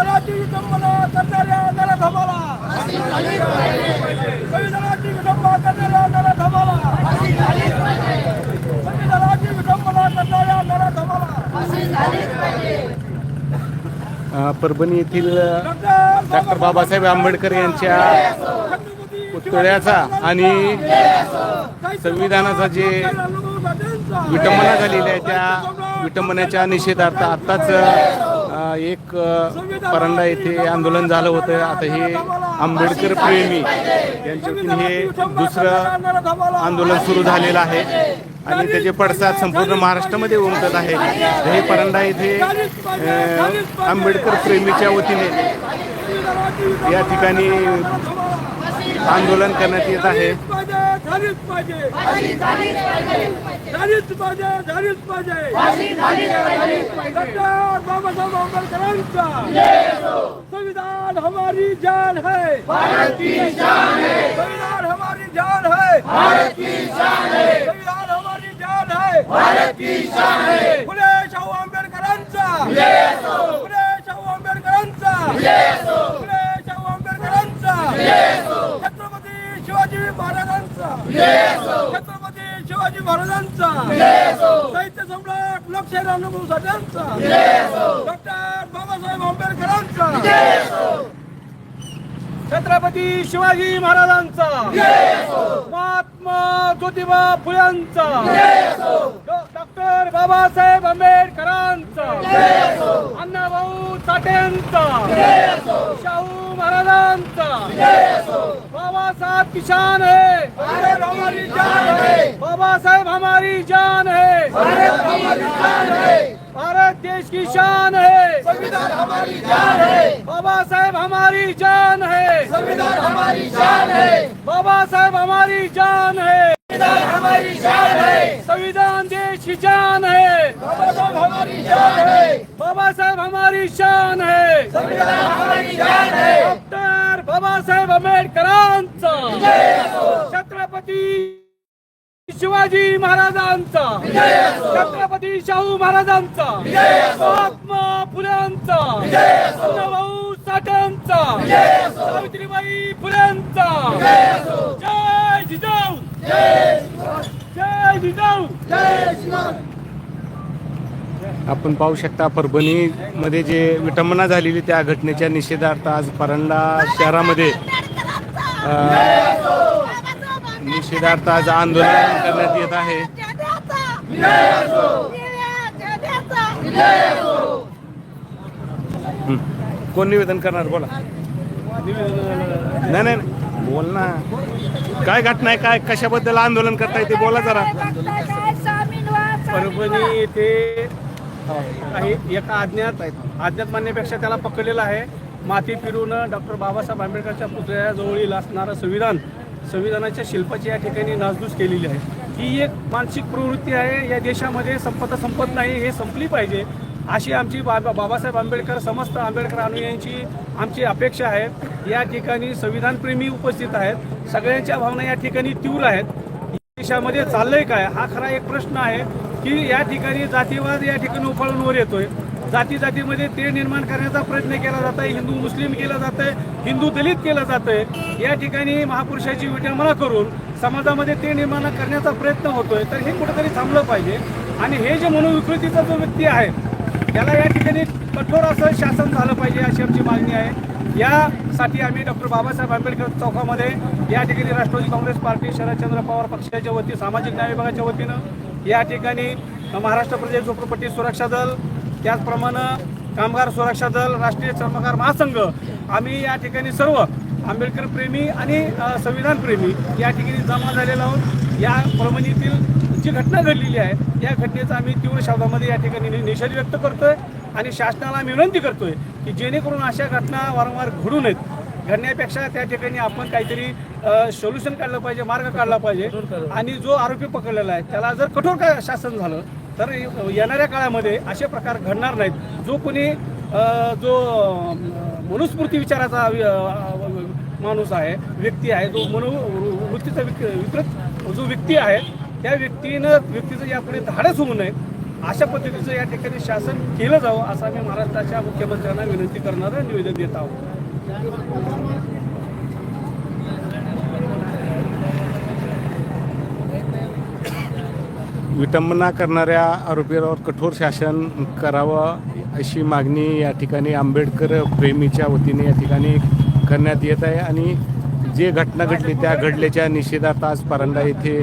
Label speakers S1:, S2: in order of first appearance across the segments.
S1: संविधानाची विटंबना करणाऱ्या नराधमाला संविधानाची विटंबना करणाऱ्या नराधमाला संविधानाची विटंबना करणाऱ्या नराधमाला
S2: अ, परभणी येथील
S1: डॉक्टर
S2: बाबासाहेब आंबेडकर यांच्या पुतळ्याचा आणि संविधानाचा जे विटंबना झालेली आहे त्या विटंबनेच्या निषेधार्थ आत्ताच एक परंडा परांडा येथे आंदोलन झालं होतं. आता हे आंबेडकर प्रेमी यांच्यातून हे दुसरं आंदोलन सुरू झालेलं आहे. आणि त्याचे पडसाद संपूर्ण महाराष्ट्रामध्ये उमटत आहे. हे परांडा येथे आंबेडकर प्रेमीच्या वतीने या ठिकाणी आंदोलन करण्यात येत आहे.
S1: झालीच पाहिजे. झालीच पाहिजे. झालीच पाहिजे डॉक्टर बाबासाहेब आंबेडकरांचा संविधान हमारी जान है. भारत की जान है. संविधान हमारी जान है. भारत की जान है. संविधान हमारी जान है. भारत की जान है. फुले शाहू आंबेडकरांचा. फुले शाहू आंबेडकरांचा. फुले शाहू आंबेडकरांचा. शिवाजी महाराजांचा. छत्रपती शिवाजी महाराजांचा. साहित्य सम्राट लोकशाही अनुभव साठ्यांचा. डॉक्टर बाबासाहेब आंबेडकरांचा. छत्रपती शिवाजी महाराजांचा. महात्मा ज्योतिबा फुल्यांचा. डॉक्टर बाबासाहेब आंबेडकरांचा. अण्णाभाऊ साठेंचा. शाहू महाराजांचा. बाबासाहेब किसान है भारत हमारी जान है बाबासाहेब हमारी जान है भारत हमारी जान है भारत देश की शान है संविधान हमारी जान है बाबा साहेब हमारी जान है संविधान हमारी जान है बाबा साहेब हमारी जान है संविधान हमारी जान है संविधान देश की जान है बाबा साहेब हमारी जान है बाबा साहेब हमारी शान है संविधान हमारी जान है बाबासाहेब आंबेडकरांचा. छत्रपती शिवाजी महाराजांचा. छत्रपती शाहू महाराजांचा. महात्मा फुल्यांचा. अण्णाभाऊ साठ्यांचा सावित्रीबाई फुल्यांचा. जय जिजाऊ. जय जिजाऊ.
S2: आपण पाहू शकता परभणीमध्ये जे विटंबना झालेली त्या घटनेच्या निषेधार्थ आज परंडा शहरामध्ये निषेधार्थ आज आंदोलन करण्यात येत आहे. कोण निवेदन करणार? बोला. नाही नाही नाही. बोल ना. काय घटना आहे? काय कशाबद्दल आंदोलन करताय ते बोला जरा.
S3: परभणी येथे काही एका अज्ञात अज्ञात मानण्यापेक्षा त्याला पकडलेलं आहे. माती फिरून डॉक्टर बाबासाहेब आंबेडकरच्या पुतळ्याजवळील असणारं संविधान संविधानाच्या शिल्पाची या ठिकाणी नासधूस केलेली आहे. ही एक मानसिक प्रवृत्ती आहे. या देशामध्ये संपत संपत नाही हे संपली पाहिजे. अशी आमची बाबा बाबासाहेब आंबेडकर समस्त आंबेडकर अनुयायांची आमची अपेक्षा आहे. या ठिकाणी संविधानप्रेमी उपस्थित आहेत. सगळ्यांच्या भावना या ठिकाणी तीव्र आहेत. देशामध्ये चाललंय काय? हा खरा एक प्रश्न आहे. की या ठिकाणी जातीवाद या ठिकाणी उफाळून वर येतोय. जाती जातीमध्ये ते निर्माण करण्याचा प्रयत्न केला जात आहे हिंदू मुस्लिम केलं जात आहे हिंदू दलित केलं जात आहे या ठिकाणी महापुरुषाची विटंबना करून समाजामध्ये ते निर्माण करण्याचा प्रयत्न होतोय. तर हे कुठेतरी थांबलं पाहिजे. आणि हे जे मनोविकृतीचा जो व्यक्ती आहे त्याला या ठिकाणी कठोर असं शासन झालं पाहिजे अशी आमची मागणी आहे. यासाठी आम्ही डॉक्टर बाबासाहेब आंबेडकर चौकामध्ये या ठिकाणी राष्ट्रवादी काँग्रेस पार्टी शरदचंद्र पवार पक्षाच्या वतीनं सामाजिक न्याय विभागाच्या वतीनं या ठिकाणी महाराष्ट्र प्रदेश झोपडपट्टी सुरक्षा दल त्याचप्रमाणे कामगार सुरक्षा दल राष्ट्रीय चर्मकार महासंघ आम्ही या ठिकाणी सर्व आंबेडकर प्रेमी आणि संविधान प्रेमी या ठिकाणी जमा झालेलो आहोत. या परभणीतील जी घटना घडलेली आहे या घटनेचा आम्ही तीव्र शब्दामध्ये या ठिकाणी निषेध व्यक्त करतोय आणि शासनाला आम्ही विनंती करतोय की जेणेकरून अशा घटना वारंवार घडू नयेत. घडण्यापेक्षा त्या ठिकाणी आपण काहीतरी सोल्युशन काढलं पाहिजे मार्ग काढला पाहिजे. आणि जो आरोपी पकडलेला आहे त्याला जर कठोर का शासन झालं तर येणाऱ्या काळामध्ये असे प्रकार घडणार नाहीत. जो कोणी जो मनुस्मृती विचाराचा माणूस आहे व्यक्ती आहे जो मनो वृत्तीचा विक- विकृत जो व्यक्ती आहे त्या व्यक्तीनं व्यक्तीचं यापुढे धाडस होऊ नये. अशा पद्धतीचं या ठिकाणी शासन केलं जावं असं आम्ही महाराष्ट्राच्या मुख्यमंत्र्यांना विनंती करणारं निवेदन देत आहोत.
S2: विटंबना करणाऱ्या आरोपीवर कठोर शासन करावं अशी मागणी या ठिकाणी आंबेडकर प्रेमीच्या वतीने या ठिकाणी करण्यात येत आहे आणि जे घटना घडली त्या घडल्याच्या निषेधात आज परांडा येथे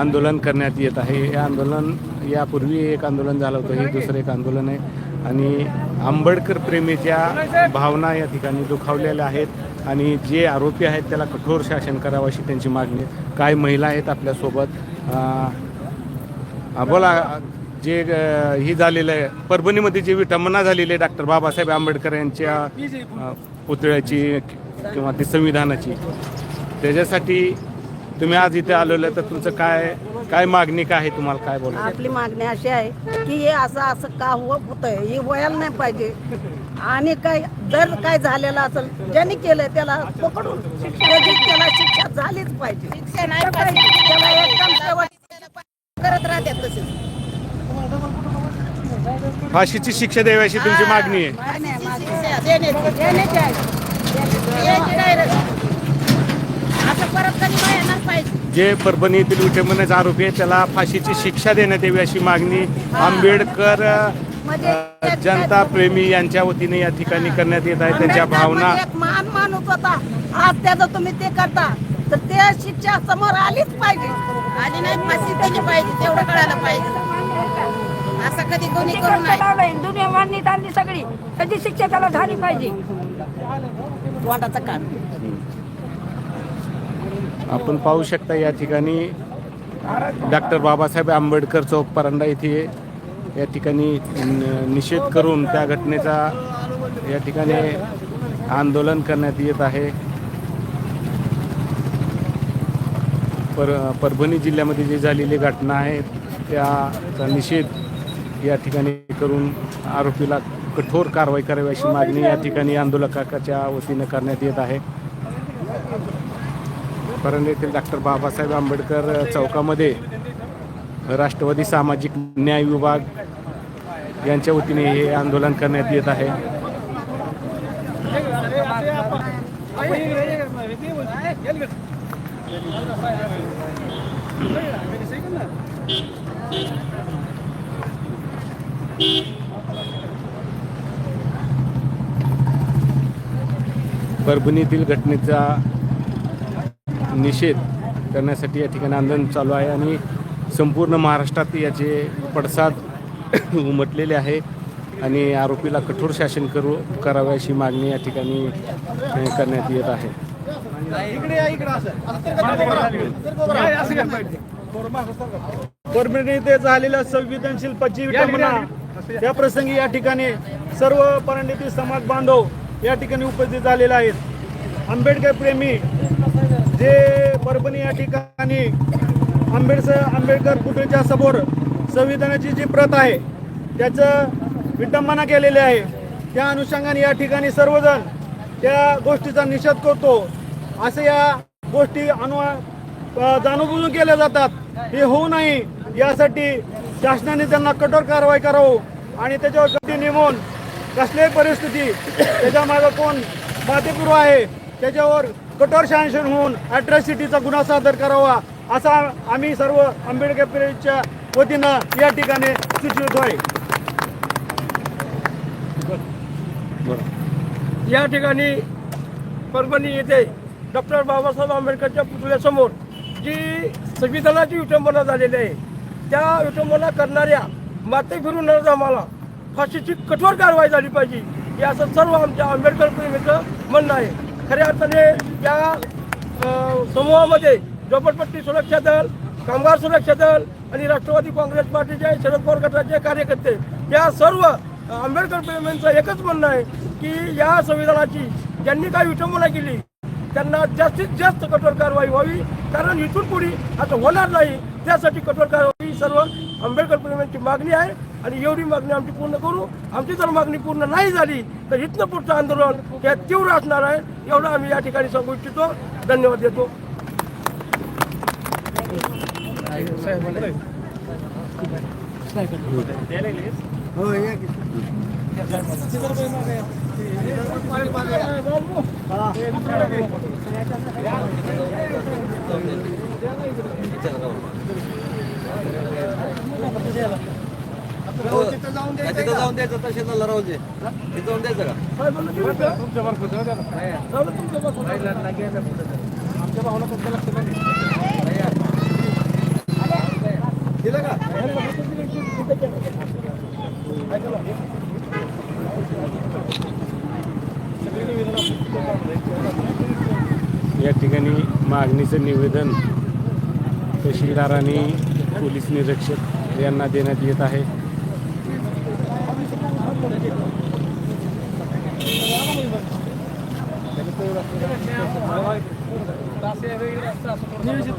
S2: आंदोलन करण्यात येत आहे. हे आंदोलन यापूर्वी एक आंदोलन झालं होतं. हे दुसरं एक आंदोलन आहे. आणि आंबेडकर प्रेमीच्या भावना या ठिकाणी दुखावलेल्या आहेत आणि जे आरोपी आहेत त्याला कठोर शासन करावं अशी त्यांची मागणी काय महिला आहेत आपल्यासोबत? बोला जे ही झालेलं आहे परभणीमध्ये जी विटंबना झालेली आहे डॉक्टर बाबासाहेब आंबेडकर यांच्या पुतळ्याची किंवा ती संविधानाची त्याच्यासाठी तुम्ही आज इथे आलेलं तर तुमचं काय काय मागणी काय आहे तुम्हाला? काय बोला
S4: आपली मागणी अशी आहे की हे असं असं का हो- होतंय? हे व्हायला नाही पाहिजे. आणि काय जर काय झालेलं असेल ज्यांनी केलंय त्याला पकडून त्याची त्याला शिक्षा झालीच पाहिजे. त्याला एकदम शेवट करत राहतात तसेच.
S2: फाशीची शिक्षा द्यावी तुमची मागणी आहे.
S4: देण्याची. द्यायची direct. असं परत कधी व्हायला पाहिजे.
S2: जे परभणी येथील विटंबनेचा आरोपी आहे त्याला फाशीची शिक्षा देण्यात यावी अशी मागणी आंबेडकर जनता प्रेमी यांच्या वतीने या ठिकाणी करण्यात येत आहे त्यांच्या भावना.
S4: महान माणूस होता. आज त्याचं तुम्ही ते करता. तर ते शिक्षा समोर आलीच पाहिजे.
S5: आधी नाही फाशी दिली पाहिजे तेवढं कळायला पाहिजे. असं कधी कोणी करू नये.
S6: लावलंय दुनिया मान्यता आणली सगळी. त्याची शिक्षा त्याला झाली पाहिजे?
S4: तोंडाचं कान.
S2: आपण पाहू शकता या ठिकाणी डॉक्टर बाबासाहेब आंबेडकर चौक परांडा येथे या ठिकाणी न- निषेध करून त्या घटनेचा या ठिकाणी आंदोलन करण्यात येत आहे. पर परभणी जिल्ह्यामध्ये जी झालेली घटना आहे त्याचा निषेध या ठिकाणी करून आरोपीला कठोर कारवाई करावी अशी मागणी या ठिकाणी आंदोलकाच्या वतीनं करण्यात येत आहे. परंडा येथील डॉक्टर बाबासाहेब आंबेडकर चौकामध्ये राष्ट्रवादी सामाजिक न्याय विभाग यांच्या वतीने हे आंदोलन करण्यात येत आहे. परभणीतील घटनेचा निषेध करण्यासाठी या ठिकाणी आंदोलन चालू आहे आणि संपूर्ण महाराष्ट्रात याचे पडसाद उमटलेले आहे आणि आरोपीला कठोर शासन करू करावे अशी मागणी या ठिकाणी करण्यात येत आहे.
S7: परभणी झालेल्या संवेदनशील पश्चिम म्हणा या प्रसंगी या ठिकाणी सर्व परंडीतील समाज बांधव या ठिकाणी उपस्थित झालेले आहेत. आंबेडकर प्रेमी जे परभणी या ठिकाणी आंबेडकर आंबेडकर पुतळीच्या समोर संविधानाची जी प्रत आहे त्याचं विटंबना केलेली आहे. त्या अनुषंगाने या ठिकाणी सर्वजण त्या गोष्टीचा निषेध करतो. असं या गोष्टी अनु जाणूनबुजून केल्या जातात. हे होऊ नये यासाठी शासनाने त्यांना कठोर कारवाई करावं आणि त्याच्यावर गती नेमून कसल्याही परिस्थिती त्याच्या मागं कोण बातेपूर्व आहे त्याच्यावर कठोर शासन होऊन अॅट्रॉसिटीचा गुन्हा सादर करावा असा आम्ही सर्व आंबेडकरच्या वतीनं या ठिकाणी सुचवितो आहे.
S1: या ठिकाणी परभणी येथे डॉक्टर बाबासाहेब आंबेडकरच्या पुतळ्यासमोर जी संविधानाची विटंबना झालेली आहे त्या विटंबना करणाऱ्या माते फिरून आम्हाला फाशीची कठोर कारवाई झाली पाहिजे हे असं सर्व आमच्या आंबेडकर प्रेमीचं म्हणणं आहे. खऱ्या अर्थाने या समूहामध्ये झोपडपट्टी सुरक्षा दल कामगार सुरक्षा दल आणि राष्ट्रवादी काँग्रेस पार्टीचे शरद पवार गटाचे कार्यकर्ते या सर्व आंबेडकर प्रेमींचं एकच म्हणणं आहे की या संविधानाची ज्यांनी काही विटंबना केली त्यांना जास्तीत जास्त कठोर कारवाई व्हावी कारण इथून पुढे असं होणार नाही त्यासाठी कठोर कारवाई सर्व आंबेडकर प्रेमींची मागणी आहे आणि एवढी मागणी आमची पूर्ण करू. आमची जर मागणी पूर्ण नाही झाली तर इथनं पुढचं आंदोलन हे तीव्र असणार आहे एवढं आम्ही या ठिकाणी सांगू इच्छितो. धन्यवाद देतो.
S8: हो, तिथं जाऊन द्यायचं तर शेताला राहू दे तिथं जाऊन द्यायचं का?
S2: या ठिकाणी मागणीचं निवेदन तहसीलदार आणि पोलीस निरीक्षक यांना देण्यात येत आहे. झाला चला